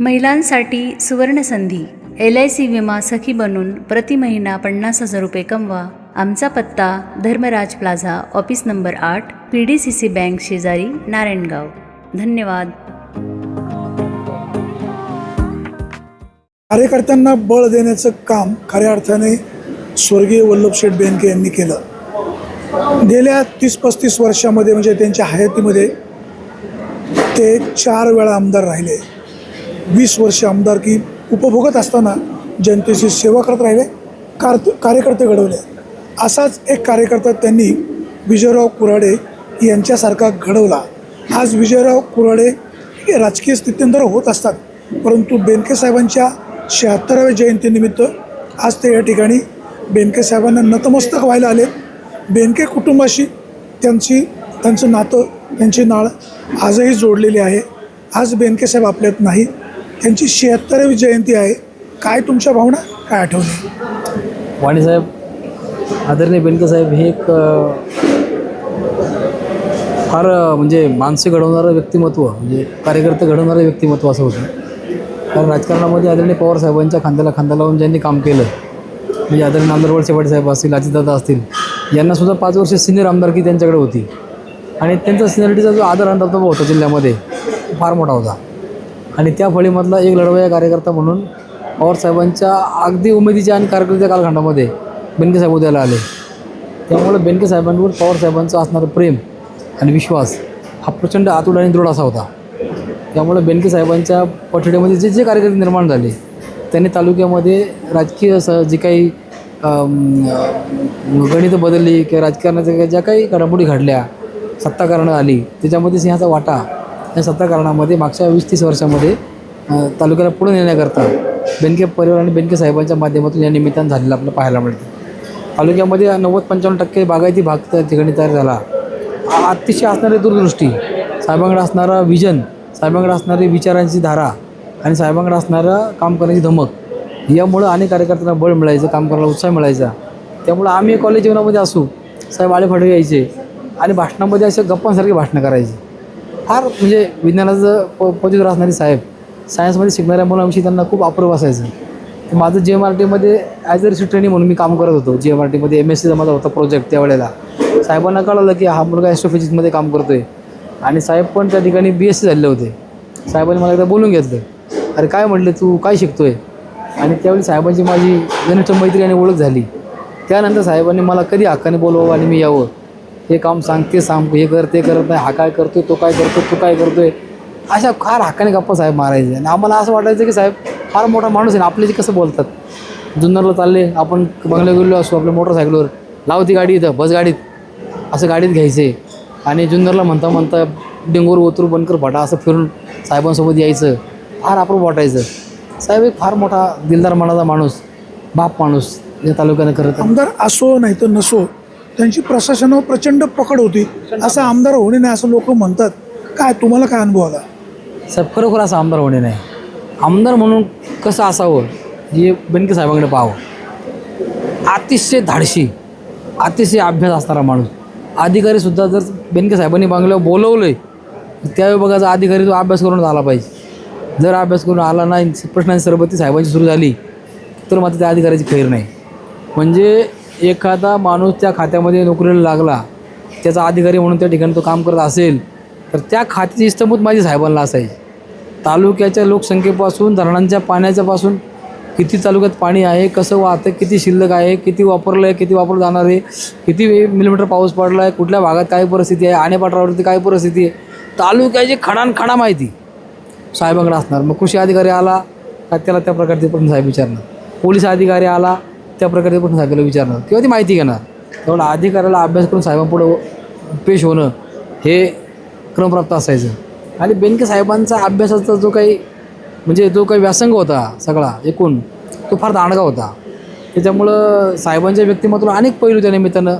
महिलांसाठी सुवर्णसंधी. L I C विमा सखी बनून प्रति महिना पन्नास हजार रुपये कमवा. आमचा पत्ता धर्मराज प्लाझा ऑफिस नंबर आठ P D C C bank शेजारी नारायणगाव. धन्यवाद. कार्यकर्त्यांना बळ देण्याचं काम खऱ्या अर्थाने स्वर्गीय वल्लभशेठ बेनके यांनी केलं. गेल्या तीस पस्तीस वर्षामध्ये म्हणजे त्यांच्या हयातीमध्ये ते चार वेळा आमदार राहिले. वीस वर्ष आमदारकी उपभोगत असताना जनतेची सेवा करत राहिले कार कार्यकर्ते घडवले. असाच एक कार्यकर्ता त्यांनी विजयराव कुराडे यांच्यासारखा घडवला. आज विजयराव कुराडे हे राजकीय स्थित्यंतर होत असतात परंतु बेनके साहेबांच्या शहात्तराव्या जयंतीनिमित्त आज ते या ठिकाणी बेनके साहेबांना नतमस्तक व्हायला आले. बेनके कुटुंबाशी त्यांची त्यांचं नातं त्यांची नाळ आजही जोडलेली आहे. आज बेनके साहेब आपल्यात नाही त्यांची शहात्तरावी जयंती आहे. काय तुमच्या भावना? काय आठवणे? वाणीसाहेब आदरणीय बेनकेसाहेब हे एक फार म्हणजे माणसे घडवणारं व्यक्तिमत्व म्हणजे कार्यकर्ते घडवणारं व्यक्तिमत्व असं होतं. कारण राजकारणामध्ये आदरणीय पवार साहेबांच्या खांद्याला खांदा लावून ज्यांनी काम केलं म्हणजे आदरणीय नांदरवड शेवाटे साहेब असतील अजितदादा असतील यांनासुद्धा पाच वर्ष सिनियर आमदारकी त्यांच्याकडे होती. आणि त्यांचा सिनियरिटीचा जो आदर आणि दबदबा होता जिल्ह्यामध्ये फार मोठा होता. आणि त्या फळीमधला एक लढवया कार्यकर्ता म्हणून पवारसाहेबांच्या अगदी उमेदीच्या आणि कारकिर्दीच्या कालखंडामध्ये बेनके साहेब उद्याला आले. त्यामुळे बेनके साहेबांवर पवारसाहेबांचं असणारं प्रेम आणि विश्वास हा प्रचंड आतुड आणि दृढ असा होता. त्यामुळे बेनके साहेबांच्या पठडीमध्ये जे जे कार्यकर्ते निर्माण झाले त्यांनी तालुक्यामध्ये राजकीय स जी काही गणितं बदलली किंवा राजकारणाच्या ज्या काही घडामोडी घडल्या सत्ताकारणं आली त्याच्यामध्ये सिंहाचा वाटा या सत्ताकारणामध्ये मागच्या वीस तीस वर्षामध्ये तालुक्याला पुढे नेण्याकरता बेनके परिवार आणि बेनके साहेबांच्या माध्यमातून या निमित्तानं झालेलं आपल्याला पाहायला मिळतं. तालुक्यामध्ये नव्वद पंचावन्न टक्के बागायती भाग त्या ठिकाणी तयार झाला. अतिशय असणारी दूरदृष्टी साहेबांकडे असणारा विजन साहेबांकडे असणारी विचारांची धारा आणि साहेबांकडे असणारं काम करण्याची धमक यामुळं अनेक कार्यकर्त्यांना बळ मिळायचं काम करायला उत्साह मिळायचा. त्यामुळं आम्ही कॉलेज जीवनामध्ये असू साहेब आळेफाटे यायचे आणि भाषणामध्ये असे गप्पांसारखे भाषणं करायची. फार म्हणजे विज्ञानाचं प पदवीधर असणारे साहेब सायन्समध्ये शिकणाऱ्या मुलांविषयी त्यांना खूप अप्रूप असायचं. तर माझं जे एम आर टीमध्ये ॲज अ रिसिट ट्रेनिंग म्हणून मी काम करत होतो. जी एम आर टीमध्ये एम एस सीचा माझा होता प्रोजेक्ट त्यावेळेला. साहेबांना कळलं की हा मुलगा ॲस्ट्रोफिजिक्समध्ये काम करतो आहे आणि साहेब पण त्या ठिकाणी बी एस सी झालेले होते. साहेबांनी मला एकदा बोलून घेतलं. अरे काय म्हटलं तू? काय शिकतो आहे आणि त्यावेळी साहेबांची माझी घनिष्ठ मैत्री आणि ओळख झाली. त्यानंतर साहेबांनी मला कधी हक्काने बोलवावं आणि मी यावं? हे काम सांगते सांग हे कर ते करत नाही हा काय करतोय तो काय करतो तू काय करतोय. अशा फार हक्काने गप्पा साहेब मारायचे. आणि आम्हाला असं वाटायचं की साहेब फार मोठा माणूस आहे ना जे कसं बोलतात. जुन्नरला चालले आपण बंगल्या गेलो असू आपल्या मोटरसायकलवर लाव ती गाडी इथं बस गाडीत. असं गाडीत घ्यायचे. आणि जुन्नरला म्हणता म्हणता डेंगूर ओतरू बनकर भटा असं फिरून साहेबांसोबत यायचं. फार अप्रूप वाटायचं. साहेब एक फार मोठा दिलदार मनाचा माणूस बाप माणूस या तालुक्यानं करत आमदार असो नाही तर नसो त्यांची प्रशासनावर प्रचंड पकड होती. असं आमदार होणे नाही असं लोक म्हणतात. काय तुम्हाला काय अनुभव आला? साहेब खरोखर असं आमदार होणे नाही. आमदार म्हणून कसं असावं? हे बेनके साहेबांकडे पाहावं. अतिशय धाडशी अतिशय अभ्यास असणारा माणूस. अधिकारीसुद्धा जर बेनके साहेबांनी बांगल्यावर बोलवलं आहे त्यावेळी बघायचा अधिकारी तो अभ्यास करून आला पाहिजे. जर अभ्यास करून आला नाही प्रश्नांची सरबती साहेबांची सुरू झाली तर मात्र त्या अधिकाऱ्याची खैर नाही. म्हणजे एखादा माणूस त्या खात्यामध्ये नोकरीला लागला त्याचा अधिकारी म्हणून त्या ठिकाणी तो काम करत असेल तर त्या खात्याची इस्तमूत माझी साहेबांना असायची. तालुक्याच्या लोकसंख्येपासून धरणांच्या पाण्याच्यापासून किती तालुक्यात पाणी आहे कसं वाहतं किती शिल्लक आहे किती वापरलं आहे किती वापरलं जाणार आहे किती मिलीमीटर पाऊस पडला आहे कुठल्या भागात काय परिस्थिती आहे आणेपात्रावरती काय परिस्थिती आहे तालुक्याची खणानखणा माहिती साहेबांकडे असणार. मग कृषी अधिकारी आला का त्याला त्या प्रकारचे पण साहेब विचारणार. पोलीस अधिकारी आला त्या प्रकारचे प्रश्न साहेबाला विचारणं किंवा ती माहिती घेणार. त्यामुळे अधिकाऱ्याला अभ्यास करून साहेबांपुढं पेश होणं हे क्रमप्राप्त असायचं. आणि बेनके साहेबांचा अभ्यासाचा जो काही म्हणजे जो काही व्यासंग होता सगळा एकूण तो फार दांडगा होता. त्याच्यामुळं साहेबांच्या व्यक्तिमत्वाला अनेक पैलू त्या निमित्तानं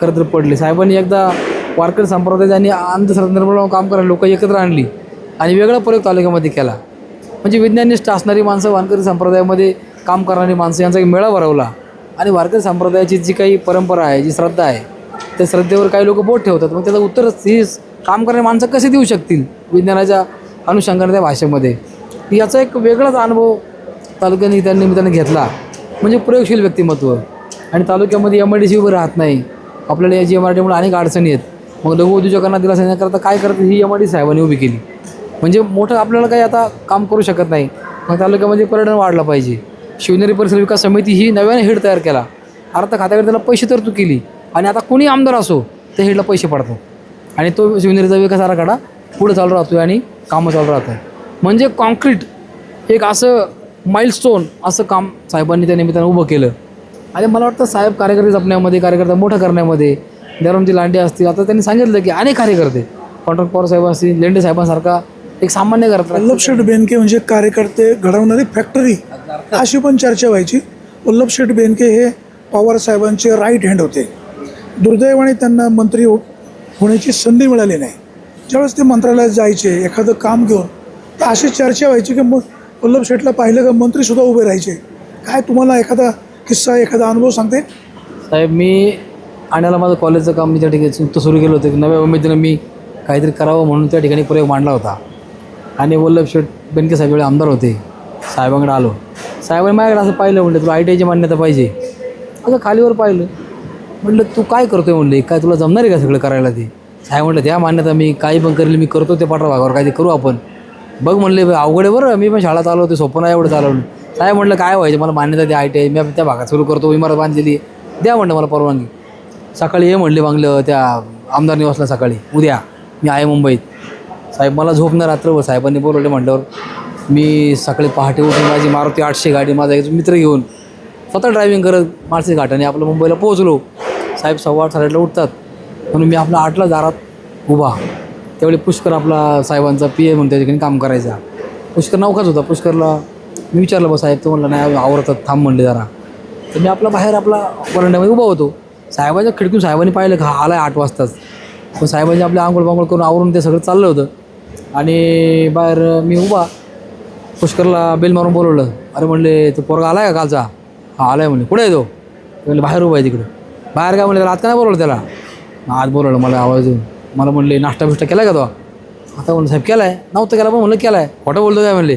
खरं तर पडले. साहेबांनी एकदा वारकरी संप्रदायात आणि अंधश्रद्धा काम करायला लोक एकत्र आणली आणि वेगळा प्रयोग तालुक्यामध्ये केला. म्हणजे विज्ञाननिष्ठ असणारी माणसं वारकरी संप्रदायामध्ये काम करणारी माणसं यांचा एक मेळा भरवला. आणि वारकरी संप्रदायाची जी काही परंपरा आहे जी श्रद्धा आहे त्या श्रद्धेवर काही लोक बोट ठेवतात. मग त्याचं उत्तर ही काम करणारी माणसं कसे देऊ शकतील विज्ञानाच्या अनुषंगाने त्या भाषेमध्ये? याचा एक वेगळाच अनुभव तालुक्याने त्या निमित्ताने घेतला. म्हणजे प्रयोगशील व्यक्तिमत्व. आणि तालुक्यामध्ये एम आय डी सी उभं राहत नाही. आपल्याला या जी एम आर डीमुळे अनेक अडचणी आहेत. मग लघु उद्योजकांना दिला सांगण्याकरता काय करत ही एम आय डी साहेबांनी उभी केली. म्हणजे मोठं आपल्याला काही आता काम करू शकत नाही. मग तालुक्यामध्ये पर्यटन वाढलं पाहिजे. शिवनेरी परिसर विकास समिती ही नव्याने हेड तयार केला. अर्थ खात्याकडे त्याला पैसे तरतूद केली. आणि आता कोणी आमदार असो त्या हेडला पैसे पडतात आणि तो शिवनेरीचा विकास आराखडा पुढे चालू राहतो आणि कामं चालू राहत आहे म्हणजे कॉन्क्रीट एक असं माइलस्टोन असं काम साहेबांनी त्या निमित्तानं उभं केलं. आणि मला वाटतं साहेब कार्यकर्ते जपण्यामध्ये कार्यकर्ता मोठं करण्यामध्ये देवरामजी लांडे असतील आता त्यांनी सांगितलं की अनेक कार्यकर्ते कॉन्ट्रॅक्ट पवार साहेब असतील लेंडे साहेबांसारखा एक सामान्य करतात वल्लभशेठ बेनके म्हणजे कार्यकर्ते घडवणारी फॅक्टरी अशी पण चर्चा व्हायची. वल्लभशेठ बेनके हे पवार साहेबांचे राईट हँड होते. दुर्दैवाने त्यांना मंत्री हो- होण्याची संधी मिळाली नाही. ज्यावेळेस ते मंत्रालयात जायचे एखादं काम घेऊन तर अशी चर्चा व्हायची की मग वल्लभशेठला पाहिलं का मंत्रीसुद्धा उभे राहायचे? काय तुम्हाला एखादा किस्सा एखादा अनुभव सांगते साहेब मी आणायला माझं कॉलेजचं काम मी त्या ठिकाणी सुरू केलं होतं. की नव्या उमेदीनं मी काहीतरी करावं म्हणून त्या ठिकाणी प्रयोग मांडला होता. आणि वल्लभ शेठ बेनके साहेब एवढे आमदार होते. साहेबांकडे आलो. साहेबांनी माझ्याकडे असं पाहिलं म्हणलं तुला आय टी आयची मान्यता पाहिजे. असं खालीवर पाहिलं. म्हटलं तू काय करतोय? म्हणले काय तुला जमणार आहे का सगळं करायला ते? साहेब म्हटलं त्या मान्यता मी काही पण करेल मी करतो ते पाठवा भागावर काहीतरी करू आपण. बघ म्हणले "बे, अवघड आहे बरं मी पण शाळा चालवते सोपं नाही एवढं चालवलं. साहेब म्हटलं काय व्हायचं? मला मान्यता द्या आय टी आय मी त्या भागात सुरू करतो इमारत बांधलेली द्या म्हणलं मला परवानगी. सकाळी ये म्हणले बांगलं त्या आमदार निवासला सकाळी उद्या मी आहे मुंबईत. साहेब मला झोप नाही रात्रभर साहेबांनी बोलवले म्हटल्यावर मी सकाळी पहाटे उठून माझी मारुती आठशे गाडी माझा एक मित्र घेऊन स्वतः ड्रायव्हिंग करत माळसे घाटाने आपलं मुंबईला पोहोचलो. साहेब सव्वा आठ साडेआठला उठतात. म्हणून मी आपला आठला दारात उभा. त्यावेळी पुष्कर आपला साहेबांचा पी ए म्हणून त्या ठिकाणी काम करायचा. पुष्कर नौकाच होता. पुष्करला मी विचारलं बा साहेब तो म्हणला नाही आवरतात थांब म्हणले जरा. तर मी आपला बाहेर आपला वरंड्यामध्ये उभा होतो. साहेबाच्या खिडकीतून साहेबांनी पाहिलं का आला आहे आठ वाजताच. पण साहेबांनी आपल्या आंघोळ बांघोळ करून आवरून ते सगळं चाललं होतं. आणि बाहेर मी उभा. पुष्करला बेल मारून बोलवलं. अरे म्हणले तो पोरगा आलाय का कालचा? हा आहे म्हणले. कुठे आहे तो? म्हणले बाहेर उभा आहे तिकडं. बाहेर काय म्हणले त्याला आज का नाही बोलवलं त्याला? आज बोलवलं मला आवाज येऊन. मला म्हणले नाश्ता बिष्टा केला का तो? आता म्हणलं साहेब केला आहे नव्हतं केला पण म्हणलं केला आहे खोटं बोलतो काय? म्हणले.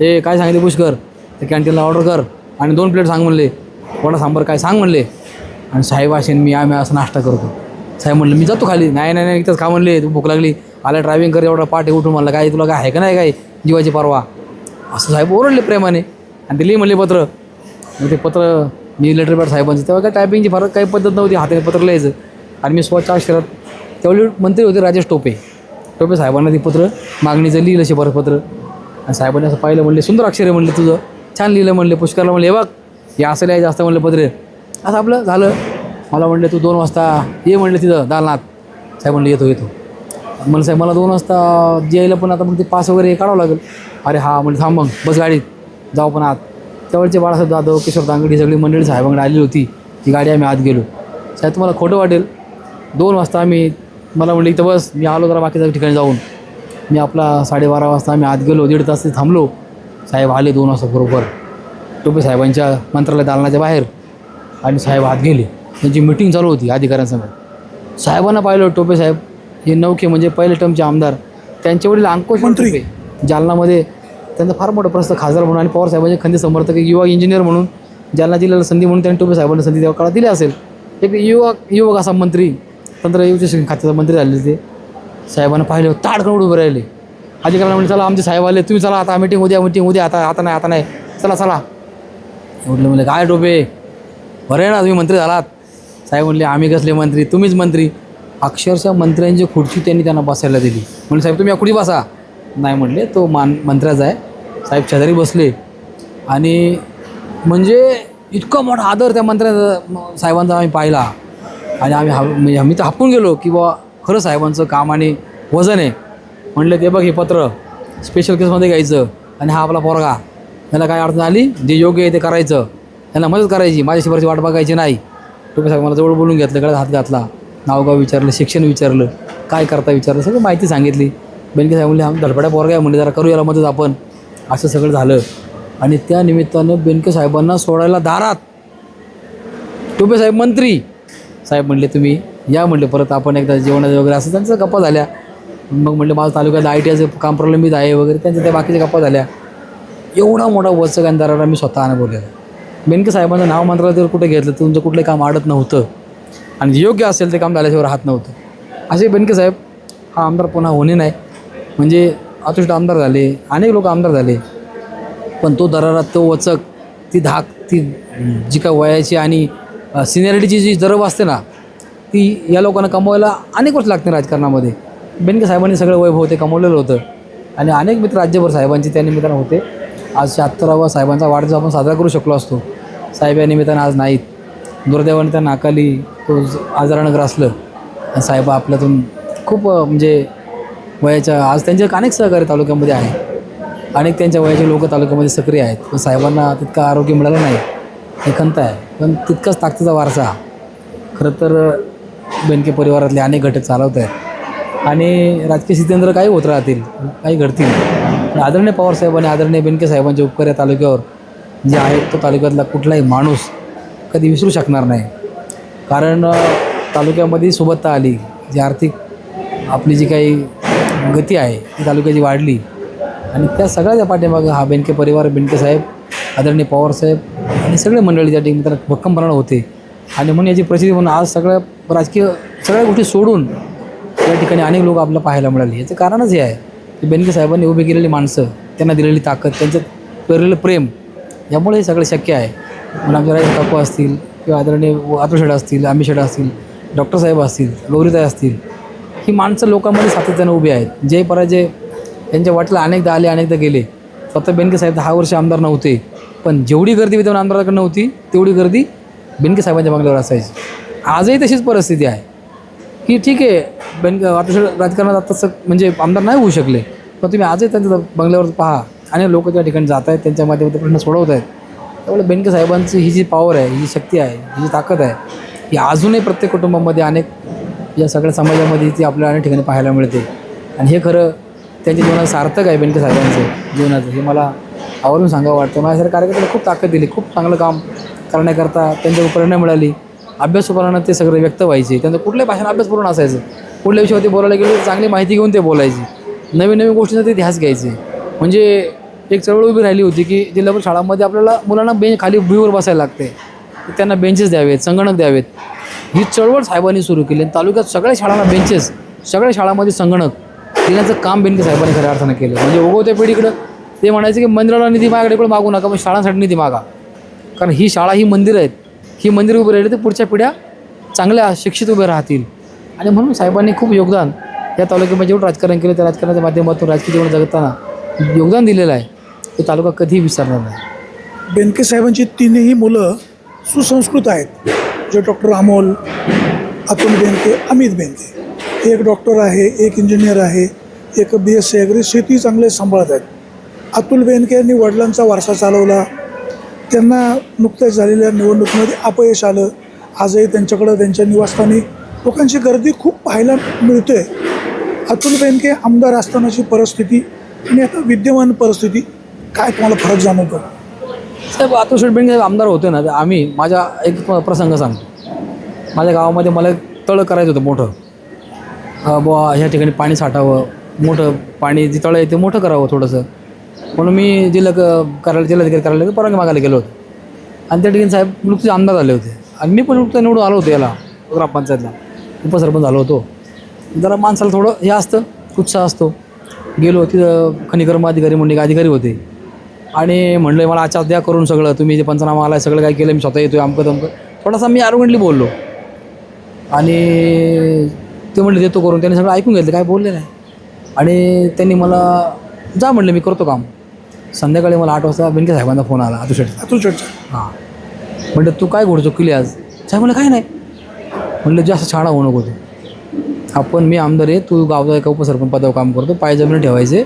हे काय सांगितले पुष्कर? ते कॅन्टीनला ऑर्डर कर आणि दोन प्लेट सांग म्हणले. वडा सांबर काय सांग म्हणले. आणि साहेब असेन मी आम्ही असं नाश्ता करतो. साहेब म्हणलं मी जातो खाली. नाही नाही नाही इथंच खा म्हणले. तू भूक लागली. आला ड्रायव्हिंग कर एवढा पाठी उठून म्हणलं काय तुला काय आहे का नाही काय? जीवाची परवा. असं साहेब ओरडले प्रेमाने. आणि ते म्हणले पत्र. मग ते पत्र मी लेटर पॅड साहेबांचं तेव्हा काय टायपिंगची फार काही पद्धत नव्हती हाताने पत्र लिहायचं. आणि मी स्वच्छ अक्षरात त्यावेळी मंत्री होते राजेश टोपे. टोपे साहेबांना ते पत्र मागणीचं लिहिलं शिफारसपत्र आणि साहेबांनी असं पाहिलं म्हणले सुंदर अक्षर आहे म्हणले तुझं. छान लिहिलं म्हणले पुष्करला म्हणले बघ हे असं लिहायचं असतं म्हणलं पत्र. असं आपलं झालं. मला म्हणले तू दोन वाजता ये म्हणले तिथं दालनात. साहेब म्हणले येतो येतो. म्हणलं साहेब मला दोन वाजता जे यायला पण आता मग ते पास वगैरे काढावं लागेल. अरे हा म्हणजे थांब मग बस गाडीत. जाऊ पण आत. त्यावेळचे बाळासाहेब जाधव किशोर दांगडी सगळी मंडळी साहेबांकडे आलेली होती. ती गाडी आम्ही आत गेलो. साहेब तुम्हाला खोटं वाटेल. दोन वाजता आम्ही मला म्हणलं इथं बस मी आलो जरा बाकीच्या ठिकाणी जाऊन. मी आपला साडेबारा वाजता आम्ही आत गेलो दीड तास थांबलो. साहेब आले दोन वाजता बरोबर. टोपे साहेबांच्या मंत्रालय दालनाच्या बाहेर. आणि साहेब आत गेले. म्हणजे त्यांची मिटिंग चालू होती अधिकाऱ्यांसमोर. साहेबांना पाहिलं टोपे साहेब हे नौके म्हणजे पहिले टर्मचे आमदार त्यांचे वडील अंकुश मंत्री. जालनामध्ये त्यांचा फार मोठा प्रश्न खासदार म्हणून आणि पवार साहेबांचे खंदी समर्थक युवा इंजिनियर म्हणून जालना जिल्ह्याला संधी म्हणून त्यांनी टोपे साहेबांना संधी तेव्हा काळात दिली असेल. एक युवक युवक असा मंत्री तंत्र शिक्षण खात्याचा मंत्री झाले ते. साहेबांना पाहिले ताड करून उभे राहिले. अधिकाऱ्यांना म्हणजे चला आमचे साहेब आले तुम्ही चला आता मिटिंग उद्या मिटिंग उद्या आता आता नाही आता नाही. चला चला. म्हटलं म्हणले काय टोपे? बरं आहे ना तुम्ही मंत्री झालात. साहेब म्हणले आम्ही कसले मंत्री? तुम्हीच मंत्री. अक्षरशः मंत्र्यांची खुर्ची त्यांनी त्यांना बसायला दिली. म्हणून साहेब तुम्ही अकुडी बसा. नाही म्हणले तो मान मंत्र्याचा आहे. साहेब शेजारी बसले. आणि म्हणजे इतका मोठा आदर त्या मंत्र्या साहेबांचा आम्ही पाहिला. आणि आम्ही हा म्हणजे आम्ही तर हापून गेलो की बा खरं साहेबांचं काम आणि वजन आहे. म्हणलं ते बघ हे पत्र स्पेशल केसमध्ये घ्यायचं. आणि हा आपला पोरगा. त्याला काय अडचण आली? जे योग्य आहे ते करायचं. त्यांना मदत करायची. माझ्या शिफारशी वाट बघायची नाही. तुम्ही साहेब मला जवळ बोलून घेतलं गळ्यात हात घातला. नावगाव विचारलं शिक्षण विचारलं काय करता विचारलं सगळं माहिती सांगितली. बेनकी साहेब म्हणले आम्ही धडपड्या पोरगा आहे. म्हणले जरा करू याला मदत आपण. असं सगळं झालं. आणि त्या निमित्तानं बेनके साहेबांना सोडायला दारात. टोपे साहेब मंत्री. साहेब म्हणले तुम्ही या म्हणले परत आपण एकदा जेवणाचं वगैरे असं त्यांचं गप्पा झाल्या. मग म्हणले माझं तालुक्यात आय टी आयचं काम प्रलंबित आहे वगैरे त्यांच्या त्या बाकीच्या गप्पा झाल्या. एवढा मोठा वचक आणि दाराला मी स्वतः अनुभवलेला आहे. बेनके साहेबांचं नाव मंत्रालय जर कुठे घेतलं तर तुमचं कुठलं काम आडत नव्हतं. आणि जे योग्य असेल ते काम झाल्याशिवाय राहत नव्हतं. असे बेनके साहेब हा आमदार पुन्हा होणे नाही. म्हणजे अतुष्ट आमदार झाले अनेक लोक आमदार झाले. पण तो दरारा तो वचक ती धाक ती जी काय वयाची आणि सिनियरिटीची जी जरब असते ना ती या लोकांना कमवायला अनेक वर्ष लागते राजकारणामध्ये. बेनके साहेबांनी सगळं वैभव ते कमवलेलं होतं. आणि अनेक मित्र राज्यभर साहेबांचे त्या निमित्तानं होते. आज शहात्तरावा साहेबांचा वाढदिवस आपण साजरा करू शकलो असतो. साहेब या निमित्तानं आज नाहीत. दुर्दैवाने त्या नाकाली तो आजारानं ग्रासलं साहेब आपल्यातून खूप म्हणजे वयाच्या आज त्यांचे अनेक सहकारी तालुक्यामध्ये आहे. अनेक त्यांच्या वयाचे लोक तालुक्यामध्ये सक्रिय आहेत. पण साहेबांना तितकं आरोग्य मिळालं नाही हे खंत आहे. पण तितकाच ताकदीचा वारसा. खरं तर बेनके परिवारातले अनेक घटक चालवत आहेत. आणि राजकीय सिद्धेंद्र काही होत राहतील काही घडतील. पण आदरणीय पवार आणि आदरणीय बेनके साहेबांचे उपकार या तालुक्यावर जे आहेत तो तालुक्यातला कुठलाही माणूस कधी विसरू शकणार नाही. कारण तालुक्यामध्ये सुबत्ता आली जी आर्थिक आपली जी काही गती आहे ती तालुक्याची वाढली. आणि त्या सगळ्याच्या पाठीमागं हा बेनके परिवार बेनके साहेब आदरणीय पवारसाहेब आणि सगळे मंडळी त्या ठिकाणी त्याला भक्कमपणानं होते. आणि म्हणून याची प्रसिद्धी म्हणून आज सगळ्या राजकीय सगळ्या गोष्टी सोडून या ठिकाणी अनेक लोक आपल्याला पाहायला मिळाली. याचं कारणच हे आहे की बेनके साहेबांनी उभी केलेली माणसं त्यांना दिलेली ताकद त्यांचं पेरलेलं प्रेम यामुळे हे सगळं शक्य आहे. म्हणून आमच्या राजे काकू असतील किंवा आदरणीय अतुल असतील आम्ही असतील डॉक्टर साहेब असतील गौरीताई असतील ही माणसं लोकांमध्ये सातत्यानं उभी आहेत. जे पराजय त्यांच्या वाटला अनेकदा आले अनेकदा गेले. स्वतः बेनके साहेब दहा वर्ष आमदार नव्हते. पण जेवढी गर्दी विद्यमान आमदाराकडे नव्हती तेवढी गर्दी बेनके साहेबांच्या बंगल्यावर असायची. आजही तशीच परिस्थिती आहे. की ठीक आहे बेन आतुषेड राजकारणात आता तसं म्हणजे आमदार नाही होऊ शकले. पण तुम्ही आजही त्यांच्या बंगल्यावर पहा. आणि लोक त्या ठिकाणी जात आहेत त्यांच्या माध्यमातून प्रश्न सोडवत आहेत. त्यामुळे बेनके साहेबांची ही जी पॉवर आहे ही जी शक्ती आहे ही जी ताकद आहे ही अजूनही प्रत्येक कुटुंबामध्ये अनेक या सगळ्या समाजामध्ये ती आपल्याला अनेक ठिकाणी पाहायला मिळते. आणि हे खरं त्यांच्या जीवनात सार्थक आहे बेनके साहेबांचं जीवनाचं. हे मला आवरून सांगावं वाटतं. माझ्यासारख्या कार्यकर्त्याला खूप ताकद दिली खूप चांगलं काम करण्याकरता त्यांच्यावर प्रेरणा मिळाली. अभ्यासोपरानं ते सगळं व्यक्त व्हायचे. त्यांचं कुठल्याही भाषेनं अभ्यास पूर्ण असायचं कुठल्या विषयावरती बोलायला गेलं तर चांगली माहिती घेऊन ते बोलायचे. नवीन नवीन गोष्टींचा ते ध्यास घ्यायचे. म्हणजे एक चळवळ उभी राहिली होती की जिल्हाभर शाळांमध्ये आपल्याला मुलांना बेंच खाली भुईवर बसायला लागते. त्यांना बेंचेस द्यावेत संगणक द्यावेत. ही चळवळ साहेबांनी सुरू केली आणि तालुक्यात सगळ्या शाळांना बेंचेस सगळ्या शाळांमध्ये संगणक देण्याचं काम बेनके साहेबांनी खऱ्या अर्थानं केलं. म्हणजे उगवत्या पिढीकडं ते म्हणायचं की मंदिराला निधी माझ्याकडे पण मागू नका पण शाळांसाठी निधी मागा. कारण ही शाळा ही मंदिरं आहेत. ही मंदिरं उभी राहिली तर पुढच्या पिढ्या चांगल्या शिक्षित उभ्या राहतील. आणि म्हणून साहेबांनी खूप योगदान या तालुक्यामध्ये जेवढं राजकारण केलं त्या राजकारणाच्या माध्यमातून राजकीय जीवन जगताना योगदान दिलेलं आहे. तो तालुका कधीही विसरणार नाही. बेनके साहेबांची तिन्ही मुलं सुसंस्कृत आहेत. जे डॉक्टर अमोल अतुल बेनके अमित बेनके. एक डॉक्टर आहे एक इंजिनियर आहे एक बी एस सी अग्री शेती चांगले सांभाळत आहेत. अतुल बेनके यांनी वडिलांचा वारसा चालवला. त्यांना नुकत्याच झालेल्या निवडणुकीमध्ये अपयश आलं. आजही त्यांच्याकडं त्यांच्या निवासस्थानी लोकांची गर्दी खूप पाहायला मिळते. अतुल बेनके आमदार असतानाची परिस्थिती आणि आता विद्यमान परिस्थिती काय तुम्हाला फरक जाणवतो? साहेब आता शेठ साहेब आमदार होते ना तर आम्ही माझ्या एक प्रसंग सांगतो. माझ्या गावामध्ये मला एक तळं करायचं होतं मोठं. बुवा ह्या ठिकाणी पाणी साठावं मोठं पाणी जे तळं आहे ते मोठं करावं थोडंसं. म्हणून मी जिल्हा करायला कार्यालय जिल्हाधिकारी करायला परवानगी मागायला गेलो होतो. आणि त्या ठिकाणी साहेब नुकतेच आमदार झाले होते. आणि मी पण नुकतं निवडून आलो होतो याला ग्रामपंचायतला. उपसरपंच झालो होतो. जरा माणसाला थोडं हे असतं उत्साह असतो. गेलो तिथं खनिकर्म अधिकारी म्हणून एक अधिकारी होते. आणि म्हणलं मला आचार द्या करून सगळं. तुम्ही जे पंचनामा आला सगळं काय केलं मी स्वतः येतोय अमकं तमकं. थोडासा मी आरोगंटली बोललो. आणि ते म्हणले देतो करून. त्यांनी सगळं ऐकून घेतलं काय बोलले नाही. आणि त्यांनी मला जा म्हणलं मी करतो काम. संध्याकाळी मला आठ वाजता बेनके साहेबांचा फोन आला अतुशेट अतुल शेटचा हां. म्हणलं तू काय घोडचूक केली आज? साहेब म्हणलं काय नाही. म्हणलं जास्त छाडा होऊ नको तू. आपण मी आमदार आहे तू गावचा एका उपसरपंच पदावर काम करतो पाय जमिनी ठेवायचे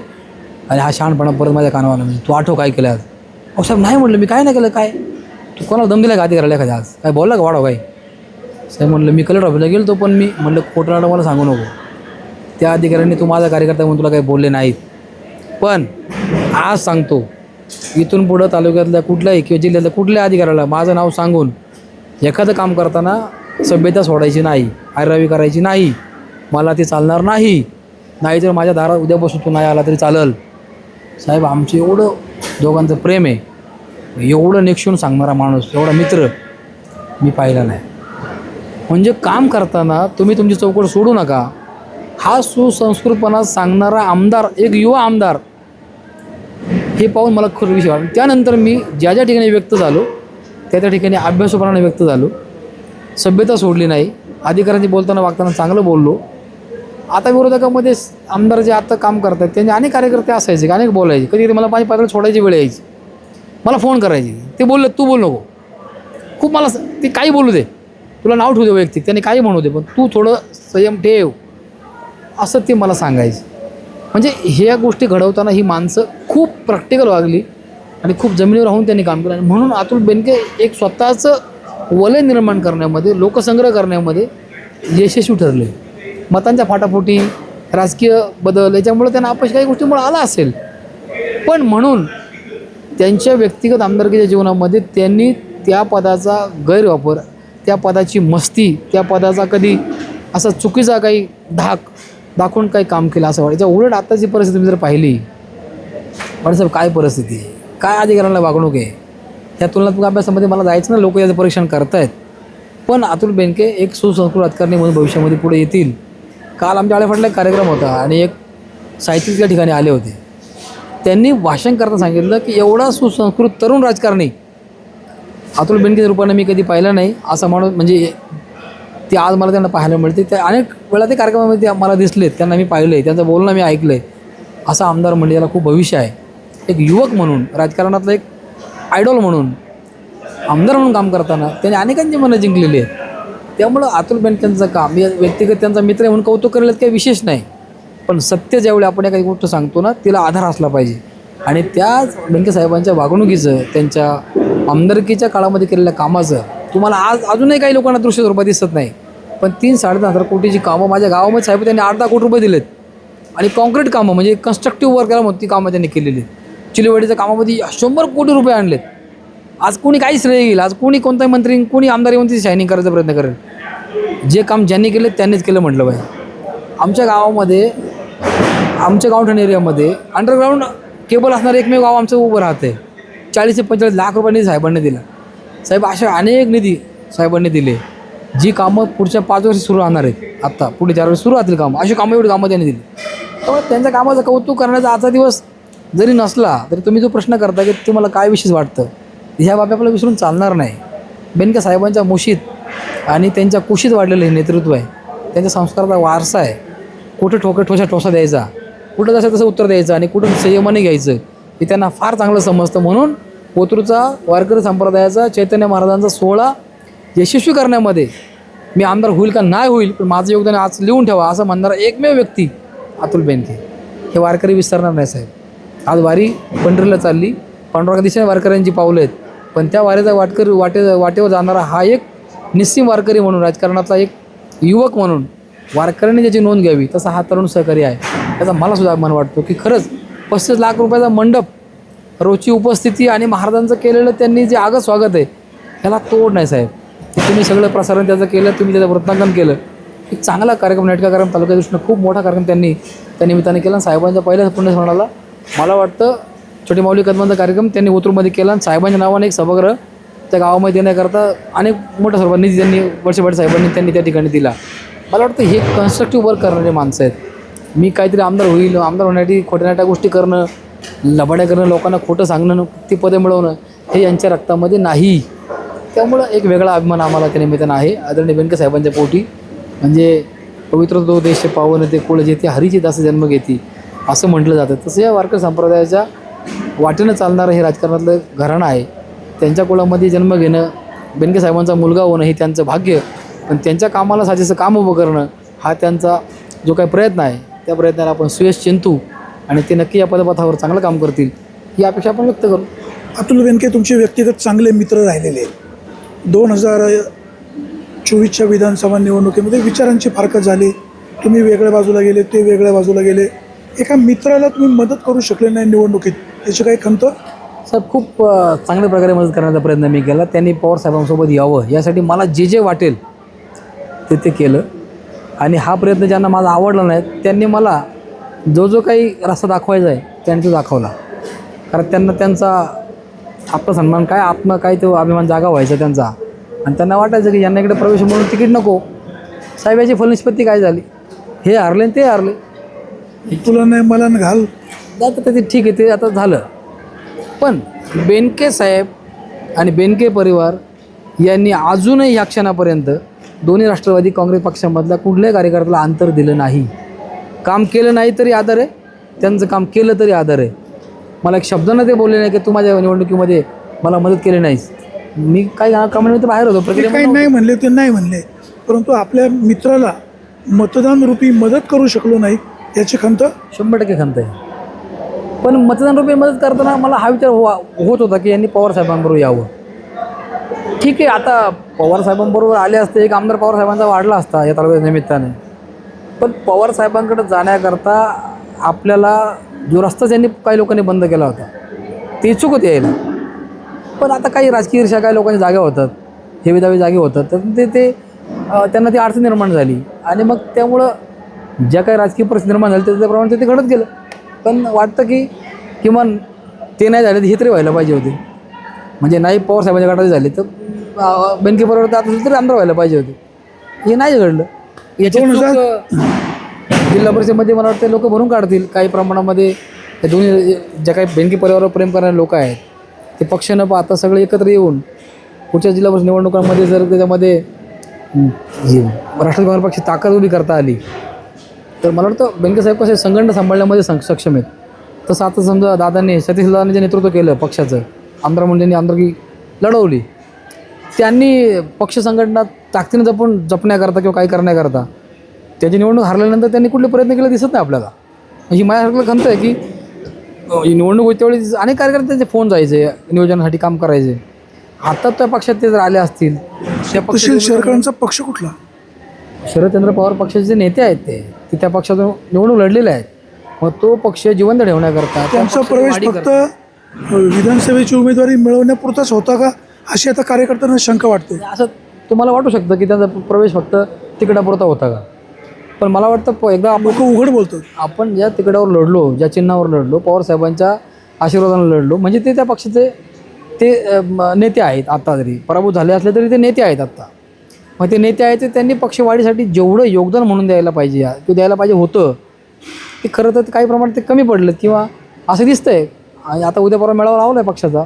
आणि हा शहाणपणा परत माझ्या कानावर म्हणजे तू आठव काय केलं आज? अहो साहेब नाही म्हणलं मी काय नाही केलं काय? तू कोणाला दम दिला का आधी करायला एखाद्या आज? काय बोलला का वाढव काय? साहेब म्हणलं मी कलर ऑफिसला गेलो तो पण मी म्हणलं खोटं मला सांगू नको. त्या अधिकाऱ्यांनी तू माझा कार्यकर्ता म्हणून तुला काही बोलले नाहीत. पण आज सांगतो इथून पुढं तालुक्यातल्या कुठल्याही किंवा जिल्ह्यातल्या कुठल्या अधिकाऱ्याला माझं नाव सांगून एखादं काम करताना सभ्यता सोडायची नाही आयरावी करायची नाही मला ते चालणार नाही. नाहीतर माझ्या दारात उद्या बसून तू नाही आला तरी चालेल. साहेब आमचं एवढं दोघांचं प्रेम आहे. एवढं निक्षून सांगणारा माणूस एवढा मित्र मी पाहिला नाही. म्हणजे काम करताना तुम्ही तुमची चौकट सोडू नका. हा सुसंस्कृतपणा सांगणारा आमदार एक युवा आमदार हे पाहून मला खूप विषय वाटला. त्यानंतर मी ज्या ज्या ठिकाणी व्यक्त झालो त्या त्या ठिकाणी अभ्यासूपणाने व्यक्त झालो. सभ्यता सोडली नाही. अधिकाऱ्यांनी बोलताना वागताना चांगलं बोललो. आता विरोधकामध्ये आमदार जे आता काम करतात त्यांचे अनेक कार्यकर्ते असायचे अनेक बोलायचे. कधी कधी मला माझी पात्र सोडायची वेळ यायची. मला फोन करायची. ते बोलले तू बोल नको. खूप मला स- ते काही बोलू दे. तुला नाव ठेवू दे वैयक्तिक. त्यांनी काही म्हणू दे पण तू थोडं संयम ठेव. असं ते मला सांगायचं. म्हणजे ह्या गोष्टी घडवताना ही माणसं खूप प्रॅक्टिकल वागली आणि खूप जमिनीवर राहून त्यांनी काम केलं. आणि म्हणून अतुल बेनके एक स्वतःचं वलय निर्माण करण्यामध्ये लोकसंग्रह करण्यामध्ये यशस्वी ठरले. मतांच्या फाटाफुटी राजकीय बदल याच्यामुळे त्यांना अपयश काही गोष्टीमुळे आला असेल. पण म्हणून त्यांच्या व्यक्तिगत आमदारकीच्या जीवनामध्ये त्यांनी त्या पदाचा गैरवापर त्या पदाची मस्ती त्या पदाचा कधी असा चुकीचा काही धाक दाखवून काही काम केलं असं वाटतं. उलट आत्ताची परिस्थिती मी जर पाहिली साहेब काय परिस्थिती आहे? काय अधिकाऱ्यांना वागणूक आहे? त्या तुलनात्मक अभ्यासामध्ये मला जायचं ना लोक याचं परीक्षण करतायत. पण अतुल बेनके एक सुसंस्कृत राजकारणी म्हणून भविष्यामध्ये पुढे येतील. काल आमच्या आळेफाटला एक कार्यक्रम होता आणि एक साहित्यिक त्या ठिकाणी आले होते. त्यांनी भाषण करताना सांगितलं की एवढा सुसंस्कृत तरुण राजकारणी अतुल बेनके रूपाने मी कधी पाहिलं नाही असं माणूस म्हणजे ते आज मला त्यांना पाहायला मिळते. त्या अनेक वेळा ते कार्यक्रमामध्ये ते मला दिसलेत त्यांना मी पाहिलं आहे त्यांचं बोलणं मी ऐकलं आहे असा आमदार म्हणजे याला खूप भविष्य आहे. एक युवक म्हणून राजकारणातला एक आयडॉल म्हणून आमदार म्हणून काम करताना त्यांनी अनेकांची मनं जिंकलेली आहेत. त्यामुळं अतुल बेनकेंचं काम या व्यक्तिगत त्यांचा मित्र म्हणून कौतुक करायला काही विशेष नाही. पण सत्य ज्यावेळी आपण एखादी गोष्ट सांगतो ना तिला आधार असला पाहिजे. आणि त्याच बेनके साहेबांच्या वागणुकीचं त्यांच्या आमदारकीच्या काळामध्ये केलेल्या कामाचं तुम्हाला आज अजूनही काही लोकांना दृश्य स्वरूपात दिसत नाही. पण तीन साडेदहा हजार कोटीची कामं माझ्या गावामध्ये साहेब त्यांनी आठ दहा कोटी रुपये दिलेत. आणि कॉन्क्रीट कामं म्हणजे कन्स्ट्रक्टिव्ह वर्क करायला ती कामं त्यांनी केलेली आहेत. चिलेवाडीच्या कामामध्ये शंभर कोटी रुपये आणलेत. आज कोणी काही श्रेय घेईल आज कोणी कोणताही मंत्री कोणी आमदार येऊन ती शायनिंग करायचा प्रयत्न करेल. जे काम ज्यांनी केलं त्यांनीच केलं म्हटलं पाहिजे. आमच्या गावामध्ये आमच्या गावठण एरियामध्ये अंडरग्राऊंड केबल असणारं एकमेव गाव आमचं उभं राहतं चाळीस ते पंचेचाळीस लाख रुपयांनी साहेबांनी दिला. साहेब अशा अनेक निधी साहेबांनी दिले. जी कामं पुढच्या पाच वर्ष सुरू राहणार आहेत. आत्ता पुढे चार वर्ष सुरू राहतील कामं. अशी कामं एवढी कामं त्यांनी दिली. त्यामुळे त्यांच्या कामाचं कौतुक करण्याचा आजचा दिवस जरी नसला तरी तुम्ही जो प्रश्न करता की तुम्हाला काय विशेष वाटतं? ह्या बाबी आपल्याला विसरून चालणार नाही. बेनके साहेबांच्या मुशीत आणि त्यांच्या कुशीत वाढलेलं हे नेतृत्व आहे. त्यांच्या संस्काराचा वारसा आहे. कुठं ठोके ठोसा ठोसा द्यायचा कुठं जसं तसं उत्तर द्यायचं आणि कुठं संयमाने घ्यायचं हे त्यांना फार चांगलं समजतं म्हणून पोतरूचा वारकरी संप्रदायाचा चैतन्य महाराजांचा सोहळा यशस्वी करण्यामध्ये मी आमदार होईल का नाही होईल पण माझं योगदान आज लिहून ठेवा असं म्हणणारा एकमेव व्यक्ती अतुल बेनके. हे वारकरी विसरणार नाही साहेब. आज वारी पंढरीला चालली. पांडुरंगा दिशेने वारकऱ्यांची पावलं आहेत. पण त्या वारेचा वाटकरी वाटे वाटेवर जाणारा हा एक निस्सीम वारकरी म्हणून राजकारणातला एक युवक म्हणून वारकऱ्यांनी ज्याची नोंद घ्यावी तसा हा तरुण सहकारी आहे. त्याचा मलासुद्धा अभिमान वाटतो की खरंच पस्तीस लाख रुपयाचा मंडप रोजची उपस्थिती आणि महाराजांचं केलेलं त्यांनी जे आगत स्वागत आहे ह्याला तोड नाही साहेब. ते तुम्ही सगळं प्रसारण त्याचं केलं तुम्ही त्याचं वृत्तांकन केलं. एक चांगला कार्यक्रम नाटका कार्यक्रम तालुक्या दृष्टीनं खूप मोठा कार्यक्रम त्यांनी त्या निमित्ताने केला. साहेबांच्या पहिल्याच पुण्यस्मरणाला मला वाटतं छोटी माऊली कदमांचा कार्यक्रम त्यांनी ओतूरमध्ये केला आणि साहेबांच्या नावाने एक सभागृह त्या गावामध्ये देण्याकरता अनेक मोठ्या स्वरूपात निधी त्यांनी वर्षभर साहेबांनी त्यांनी त्या ठिकाणी दिला. मला वाटतं हे कन्स्ट्रक्टिव्ह वर्क करणारे माणसं आहेत. मी काहीतरी आमदार होईल आमदार होण्यासाठी खोट्या नाट्या गोष्टी करणं लबाड्या करणं लोकांना खोटं सांगणं ती पदे मिळवणं हे यांच्या रक्तामध्ये नाही. त्यामुळं एक वेगळा अभिमान आम्हाला त्या निमित्तानं आहे. आदरणीय व्यंकसाहेबांच्या साहेबांच्या पोटी. म्हणजे पवित्र तो देश पावन ते कुळ जेथे ते हरीची दास जन्म घेते असं म्हटलं जातं. तसं या वारकरी संप्रदायाच्या वाटेनं चालणारं हे राजकारणातलं घराणं आहे. त्यांच्या कुळामध्ये जन्म घेणं बेनके साहेबांचा मुलगा होणं हे त्यांचं भाग्य. पण त्यांच्या कामाला साजेसं काम उभं करणं हा त्यांचा जो काही प्रयत्न आहे त्या प्रयत्नाला आपण सुयश चिंतू आणि ते नक्की या पदपथावर चांगलं काम करतील ही अपेक्षा आपण व्यक्त करू. अतुल बेनके तुमचे व्यक्तिगत चांगले मित्र राहिलेले आहेत. दोन हजार चोवीसच्या विधानसभा निवडणुकीमध्ये विचारांची फारकत झाली. तुम्ही वेगळ्या बाजूला गेले ते वेगळ्या बाजूला गेले. एका मित्राला तुम्ही मदत करू शकले नाही निवडणुकीत. याची काही खंत? साहेब खूप चांगल्या प्रकारे मदत करण्याचा प्रयत्न मी केला. त्यांनी पवार साहेबांसोबत यावं यासाठी मला जे जे वाटेल ते ते केलं. आणि हा प्रयत्न ज्यांना माझा आवडला नाही त्यांनी मला जो जो काही रस्ता दाखवायचा आहे त्यांनी तो दाखवला. कारण त्यांना त्यांचा आत्मसन्मान काय आत्म काय तो अभिमान जागा व्हायचा त्यांचा. आणि त्यांना वाटायचं की यांना इकडे प्रवेश म्हणून तिकीट नको. साहेब याची फलनिष्पत्ती काय झाली? हे हारले आणि ते हारले. तुला नाही मला न घाल. आता ते ठीक आहे ते आता झालं. पण बेनके साहेब आणि बेनके परिवार यांनी अजूनही ह्या क्षणापर्यंत दोन्ही राष्ट्रवादी काँग्रेस पक्षामधल्या कुठल्याही कार्यकर्त्याला अंतर दिलं नाही. काम केलं नाही तरी आदर आहे. त्यांचं काम केलं तरी आदर आहे. मला एक शब्दानं ते बोलले नाही की तू माझ्या निवडणुकीमध्ये मला मदत केली नाहीस. मी काही कामानिमित्त बाहेर होतो. ते काही प्रक्रिया नाही म्हणले ते नाही म्हणले. परंतु आपल्या मित्राला मतदान रूपी मदत करू शकलो नाही याची खंत? शंभर टक्के खंत आहे. पण मतदान रुपये मदत करताना मला हा विचार हो होत होता की यांनी पवार साहेबांबरोबर यावं. ठीक आहे आता पवार साहेबांबरोबर आले असते एक आमदार पवार साहेबांचा वाढला असता या तालुक्याच्या निमित्ताने. पण पवारसाहेबांकडे जाण्याकरता आपल्याला जो रस्ता त्यांनी काही लोकांनी बंद केला होता. ते इच्छुक होते यायला. पण आता काही राजकीय ईर्षा काही लोकांच्या जागा होतात हे जागे होतात तर ते ते त्यांना ती अडचण निर्माण झाली. आणि मग त्यामुळं ज्या काही राजकीय परिस्थिती निर्माण झाली त्याच्याप्रमाणे ते ते घडत गेलं. पण वाटतं की किमान ते नाही झाले तर हे तरी व्हायला पाहिजे होते. म्हणजे नाही पवार साहेबांच्या गटाचे झाले तर अं, बेनके बरोबर आता तरी आमदार व्हायला पाहिजे होते. हे नाही घडलं. याची दोन चूक, हजार- अं, जिल्हा परिषदेमध्ये मला वाटतं लोक भरून काढतील. काही प्रमाणामध्ये दोन्ही ज्या काही बेनके परिवारावर प्रेम करणारे लोक आहेत ते पक्ष न पाहता सगळे एकत्र येऊन पुढच्या जिल्हा परिषद निवडणुकांमध्ये जर त्याच्यामध्ये राष्ट्रवादी काँग्रेस पक्ष ताकद उभी करता आली तर मला वाटतं बेनके साहेब कसे संघटना सांभाळण्यामध्ये सं सक्षम आहेत. तसं आता समजा दादांनी सतीश दादांनी जे नेतृत्व केलं पक्षाचं आमदार त्यांनी आमदारकी लढवली त्यांनी पक्ष संघटना ताकदीनं जपून जपण्याकरता किंवा काही करण्याकरता त्याची निवडणूक हरल्यानंतर त्यांनी कुठले प्रयत्न केले दिसत नाही आपल्याला. ही माझ्यासारखं खंत आहे की ही निवडणूक होती त्यावेळी अनेक कार्यकर्त्यांचे फोन जायचे नियोजनासाठी काम करायचे. आता त्या पक्षात ते जर आले असतील त्या पक्ष तशील शेरकरांचा पक्ष कुठला? शरदचंद्र पवार पक्षाचे जे नेते आहेत ते. ते त्या पक्षातून निवडणूक लढलेले आहेत. मग तो पक्ष जिवंत ठेवण्याकरता त्या त्यांचा प्रवेश फक्त. विधानसभेची उमेदवारी मिळवण्यापुरताच होता का? अशी आता कार्यकर्त्यांना शंका वाटते. असं तुम्हाला वाटू शकतं की त्यांचा प्रवेश फक्त तिकडापुरता होता का? पण मला वाटतं प- एकदा आपण उघड बोलतात. आपण ज्या तिकडावर लढलो ज्या चिन्हावर लढलो पवार साहेबांच्या आशीर्वादाने लढलो म्हणजे ते त्या पक्षाचे ते नेते आहेत आत्ता जरी पराभूत झाले असले तरी ते नेते आहेत आत्ता मग ते नेते आहेत ते त्यांनी पक्षवाढीसाठी जेवढं योगदान म्हणून द्यायला पाहिजे या- ते द्यायला पाहिजे होतं. ते खरं तर काही प्रमाणात ते कमी पडलं किंवा असं दिसतंय. आणि आता उद्या परवा मेळावा लावला आहे पक्षाचा.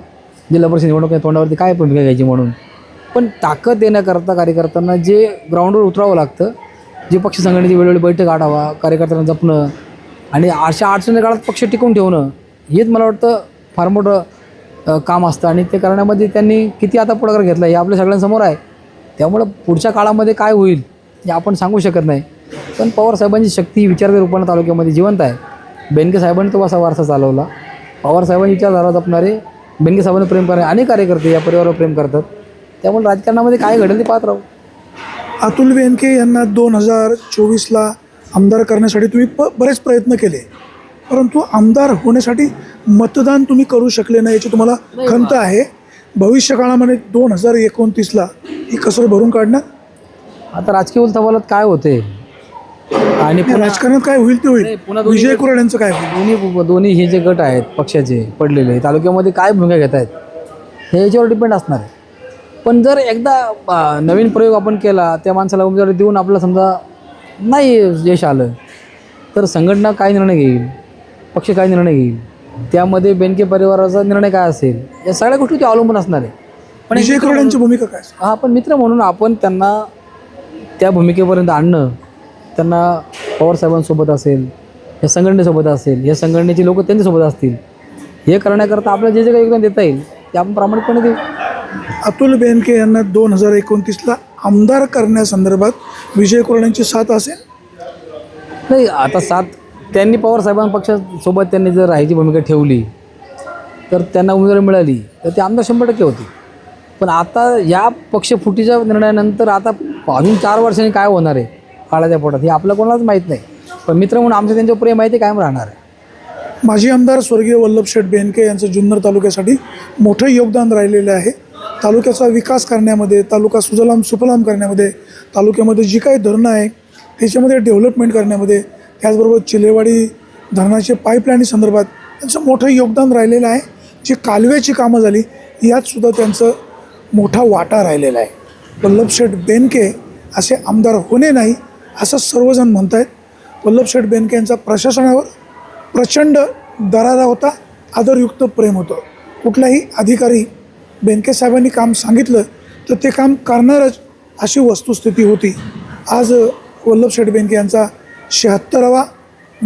जिल्हा परिषद निवडणूक तोंडावरती काय भूमिका घ्यायची म्हणून. पण ताकद देण्याकरता कार्यकर्त्यांना जे ग्राउंडवर उतरावं लागतं जे पक्ष संघटनेची वेळोवेळी बैठक आढावा कार्यकर्त्यांना जपणं आणि अशा अडचणी काळात पक्ष टिकून ठेवणं हेच मला वाटतं फार मोठं काम असतं. आणि ते करण्यामध्ये त्यांनी किती आता पुढाकार घेतला हे आपल्या सगळ्यांसमोर आहे. त्यामुळं पुढच्या काळामध्ये काय होईल हे आपण सांगू शकत नाही. पण पवार साहेबांची शक्ती विचारते रूपाने तालुक्यामध्ये जिवंत आहे. बेनके साहेबांनी तो असा वारसा चालवला. पवार साहेबांची विचारधारा जपणारे बेनके साहेबांना प्रेम करणारे अनेक कार्यकर्ते या परिवारावर प्रेम करतात. त्यामुळे राजकारणामध्ये काय घडेल ते पाहत राहू. अतुल बेनके यांना दोन हजार चोवीसला आमदार करण्यासाठी तुम्ही प बरेच प्रयत्न केले. परंतु आमदार होण्यासाठी मतदान तुम्ही करू शकले नाही याची तुम्हाला खंत आहे. भविष्य काळामध्ये दोन हजार एकोणतीसला ही कसर भरून काढणार? आता राजकीय उलथापालथ काय होते? आणि पुन्हा राजकारणात काय होईल ते नाही, होईल पुन्हा दोन्ही विजय कुराड यांचं काय होईल? दोन्ही दोन्ही हे जे गट आहेत पक्षाचे पडलेले तालुक्यामध्ये काय भूमिका घेत आहेत? हे याच्यावर डिपेंड असणार आहे. पण जर एकदा अ, नवीन प्रयोग आपण केला त्या माणसाला उमेदवारी देऊन आपलं समजा नाही यश आलं तर संघटना काय निर्णय घेईल? पक्ष काय निर्णय घेईल? त्यामध्ये बेनके परिवाराचा निर्णय काय असेल? या सगळ्या गोष्टी ते अवलंबून असणार आहे. पण विजय मित्र यांची भूमिका काय हा पण मित्र म्हणून आपण त्यांना त्या भूमिकेपर्यंत आणणं त्यांना पवारसाहेबांसोबत असेल या संघटनेसोबत असेल या संघटनेचे लोक त्यांच्यासोबत असतील हे करण्याकरता आपल्याला जे जे काही योगदान देता येईल ते आपण प्रामाणिकपणे देऊ. अतुल बेनके यांना दोन हजार एकोणतीसला आमदार करण्यासंदर्भात विजय कुराड यांची साथ असेल? नाही आता सात त्यांनी पवारसाहेबां पक्षासोबत त्यांनी जर राहायची भूमिका ठेवली तर त्यांना उमेदवारी मिळाली तर ते आमदार शंभर टक्के होते. पण आता या पक्षफुटीच्या निर्णयानंतर आता अजून चार वर्षांनी काय होणार आहे? काळाच्या पोटात हे आपल्या कोणालाच माहीत नाही. पण मित्र म्हणून आमचं त्यांच्यावर प्रेम आहे ते कायम राहणार आहे. माजी आमदार स्वर्गीय वल्लभशेठ बेनके यांचं जुन्नर तालुक्यासाठी मोठं योगदान राहिलेलं आहे. तालुक्याचा विकास करण्यामध्ये तालुका सुजलाम सुफलाम करण्यामध्ये तालुक्यामध्ये जी काही धरणं आहे त्याच्यामध्ये डेव्हलपमेंट करण्यामध्ये त्याचबरोबर चिलेवाडी धरणाचे पाईपलाईन संदर्भात त्यांचं मोठं योगदान राहिलेलं आहे. जी कालव्याची कामं झाली यातसुद्धा त्यांचं मोठा वाटा राहिलेला आहे. वल्लभशेठ बेनके असे आमदार होणे नाही असं सर्वजण म्हणत आहेत वल्लभशेठ बेनके यांचा प्रशासनावर प्रचंड दरारा होता आदरयुक्त प्रेम होतं. कुठलाही अधिकारी बेनके साहेबांनी काम सांगितलं तर ते काम करणारच अशी वस्तुस्थिती होती. आज वल्लभशेठ बेनके यांचा शहात्तरावा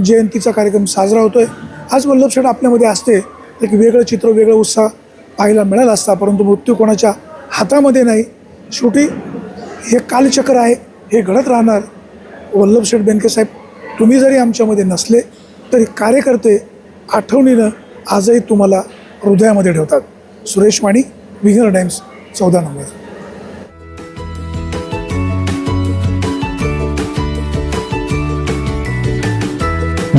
जयंतीचा कार्यक्रम साजरा होतो आहे आज वल्लभशेठ आपल्यामध्ये असते. एक वेगळं चित्र वेगळं उत्साह पाहायला मिळाला असता. परंतु मृत्यू कोणाच्या हातामध्ये नाही. शेवटी हे कालचक्र आहे. हे घडत राहणार. वल्लभशेठ बेनकेसाहेब तुम्ही जरी आमच्यामध्ये नसले तरी कार्यकर्ते आठवणीनं आजही तुम्हाला हृदयामध्ये ठेवतात. सुरेश वाणी विंगर टाइम्स चौदा नंबर